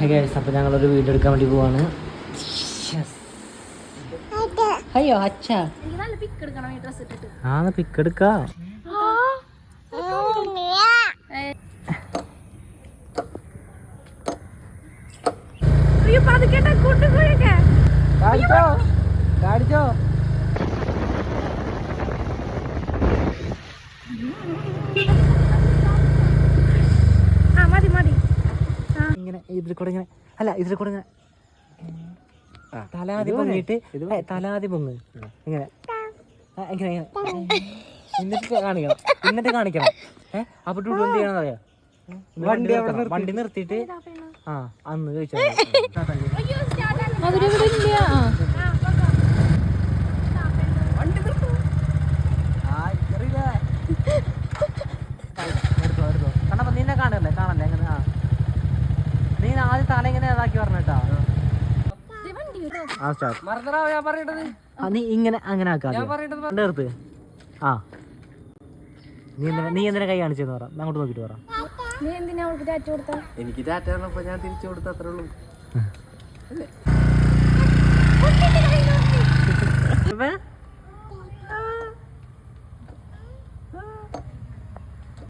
Guys അപ്പോൾ ഞങ്ങളൊരു video എടുക്കാൻ വേണ്ടി പോവാണ്. അയ്യോ അച്ഛ. ആ പിക്ക് എടുക്കാം. കൊണ്ടുപോയൊക്കെ കാണിച്ചോ കാണിച്ചോ ഇങ്ങനെ ഇതിൽ കൂടെ ഇങ്ങനെ അല്ല ഇതിൽ കൂടെ ഇങ്ങനെ. തലാതി പൊങ്ങിട്ട് തലാതി പൊങ്ങ്. ഇങ്ങനെ. ഇങ്ങനെ എന്നിട്ട് കാണിക്കണം എന്നിട്ട് കാണിക്കണം. ഏഹ് അപ്പൊ ടൂട്ടു എന്ത് ചെയ്യണം അറിയാം? വണ്ടി വണ്ടി നിർത്തിയിട്ട് ആ അന്ന് ചോദിച്ചാൽ നീ ആദ്യം തല ഇങ്ങനെ ഇതാക്കി പറഞ്ഞിട്ടാ. ആ. സ്റ്റാർട്ട് മറന്നടാ ഞാൻ പറയേണ്ടത് ആ നീ ഇങ്ങനെ അങ്ങനെ ആക്കാം നിർത്ത്. ആ. നീ എന്തിനാ നീ എന്തിനാ കൈ കാണിച്ചെന്ന് പറ. അങ്ങോട്ട് നോക്കിട്ട് പറ. നീ എന്തിനാ അവൾക്ക് ടാറ്റ കൊടുത്ത? എനിക്ക് ടാറ്റ ഞാൻ തിരിച്ചു കൊടുത്ത അത്രേ ഉള്ളൂ.